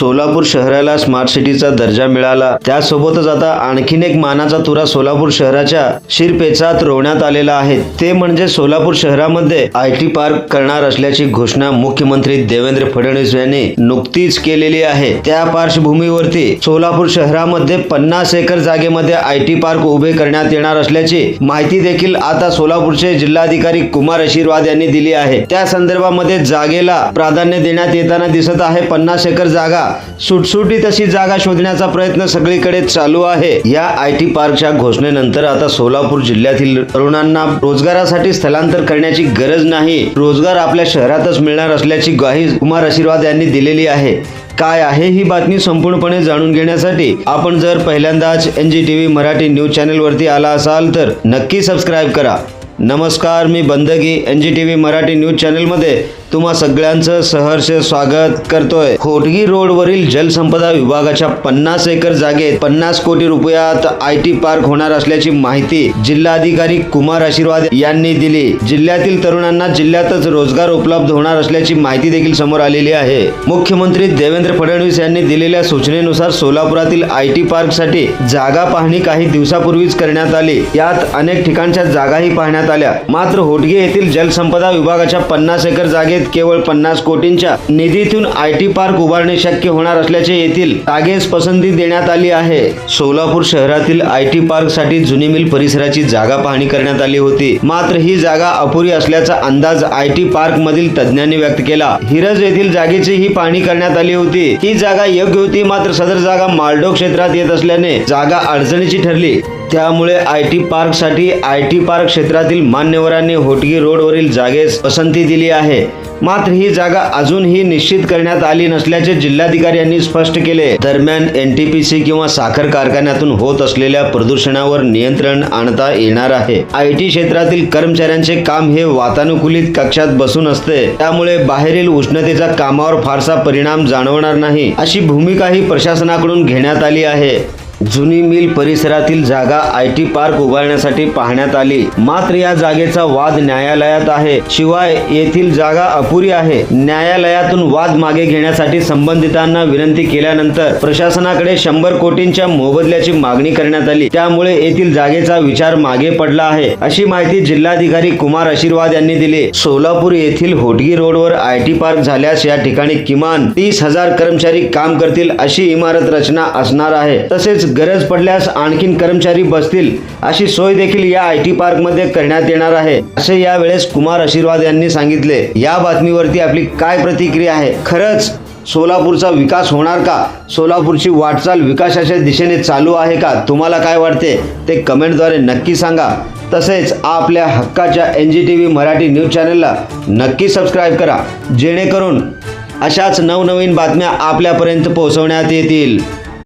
सोलापूर शहराला स्मार्ट सिटीचा दर्जा मिळाला. त्यासोबतच आता आणखीन एक मानाचा तुरा सोलापूर शहराच्या शिरपेचात रोवण्यात आलेला आहे. ते म्हणजे सोलापूर शहरामध्ये आय टी पार्क करणार असल्याची घोषणा मुख्यमंत्री देवेंद्र फडणवीस यांनी नुकतीच केलेली आहे. त्या पार्श्वभूमीवरती सोलापूर शहरामध्ये पन्नास एकर जागेमध्ये आय टी पार्क उभे करण्यात येणार असल्याची माहिती देखील आता सोलापूरचे जिल्हाधिकारी कुमार आशीर्वाद यांनी दिली आहे. त्या संदर्भामध्ये जागेला प्राधान्य देण्यात येताना दिसत आहे. पन्नास एकर जागा सुटसुटीत अशी जागा शोधण्याचा प्रयत्न सगळीकडे चालू आहे. या आय टी पार्कच्या घोषणेनंतर आता सोलापूर जिल्ह्यातील तरुणांना रोजगारासाठी स्थलांतर करण्याची गरज नाही. रोजगार आपल्या शहरातच मिळणार असल्याची ग्वाही कुमार आशीर्वाद यांनी दिलेली आहे. काय आहे ही बातमी संपूर्णपणे जाणून घेण्यासाठी आपण जर पहिल्यांदाच N G T V Marathi news चॅनेलवरती आला असाल तर नक्की सबस्क्राईब करा. नमस्कार मी Bandagi N G T V Marathi news चॅनलमध्ये तुम्हा सगळ्यांचं सहर्ष स्वागत करतोय. खोटगी रोडवरील जलसंपदा विभागाच्या पन्नास एकर जागेत पन्नास कोटी रुपयात आय टी पार्क होणार असल्याची माहिती जिल्हाधिकारी कुमार आशीर्वाद यांनी दिली. जिल्ह्यातील तरुणांना जिल्ह्यातच रोजगार उपलब्ध होणार असल्याची माहिती देखील समोर आलेली आहे. मुख्यमंत्री देवेंद्र फडणवीस यांनी दिलेल्या सूचनेनुसार सोलापुरातील आय टी पार्कसाठी जागा पाहणी काही दिवसापूर्वीच करण्यात आली. यात अनेक ठिकाणच्या जागाही पाहण्यात आल्या. मात्र होटगे येथील जलसंपदा विभागाच्या पन्नास एकर जागेत केवळ पन्नास कोटींच्या निधीतून आय टी पार्क उभारणे शक्य होणार असल्याचे येथील जागेस पसंती देण्यात आली आहे. सोलापूर शहरातील आय टी पार्कसाठी जुनी मिल परिसराची जागा पाहणी करण्यात आली होती. मात्र ही जागा अपुरी असल्याचा अंदाज आय टी पार्क मधील तज्ज्ञांनी व्यक्त केला. हिरज येथील जागेची ही पाहणी करण्यात आली होती. ही जागा योग्य होती मात्र सदर जागा मालडो क्षेत्रात येत असल्याने जागा अडचणीची ठरली. त्यामुळे आय टी पार्कसाठी आय टी पार्क क्षेत्रातील मान्यवरांनी होटगी रोडवरील जागेस पसंती दिली आहे. मात्र ही जागा अजूनही निश्चित करण्यात आली नसल्याचे जिल्हाधिकारी यांनी स्पष्ट केले. दरम्यान एन टी पी सी किंवा साखर कारखान्यातून होत असलेल्या प्रदूषणावर नियंत्रण आणता येणार आहे. आय टी क्षेत्रातील कर्मचाऱ्यांचे काम हे वातानुकूलित कक्षात बसून असते. त्यामुळे बाहेरील उष्णतेचा कामावर फारसा परिणाम जाणवणार नाही. अशी भूमिकाही प्रशासनाकडून घेण्यात आली आहे. जुनी मिल परिसरातील जागा आय टी पार्क उभारण्यासाठी पाहण्यात आली. मात्र या जागेचा वाद न्यायालयात आहे. शिवाय येथील जागा अपुरी आहे. न्यायालयातून वाद मागे घेण्यासाठी संबंधितांना विनंती केल्यानंतर प्रशासनाकडे शंभर कोटींच्या मोबदल्याची मागणी करण्यात आली. त्यामुळे येथील जागेचा विचार मागे पडला आहे अशी माहिती जिल्हाधिकारी कुमार आशीर्वाद यांनी दिली. सोलापूर येथील होटगी रोडवर आय टी पार्क झाल्यास या ठिकाणी किमान तीस हजार कर्मचारी काम करतील अशी इमारत रचना असणार आहे. तसेच गरज पडल्यास आणखीन कर्मचारी बसतील अशी सोय देखील या आय टी पार्कमध्ये करण्यात येणार आहे. असे यावेळेस कुमार आशीर्वाद यांनी सांगितले. या बातमीवरती आपली काय प्रतिक्रिया आहे? खरंच सोलापूरचा विकास होणार का? सोलापूरची वाटचाल विकासाच्या दिशेने चालू आहे का? तुम्हाला काय वाटते? ते कमेंटद्वारे नक्की सांगा. तसेच आपल्या हक्काच्या N G T V Marathi news चॅनलला नक्की सबस्क्राईब करा. जेणेकरून अशाच नवनवीन बातम्या आपल्यापर्यंत पोहोचवण्यात येतील.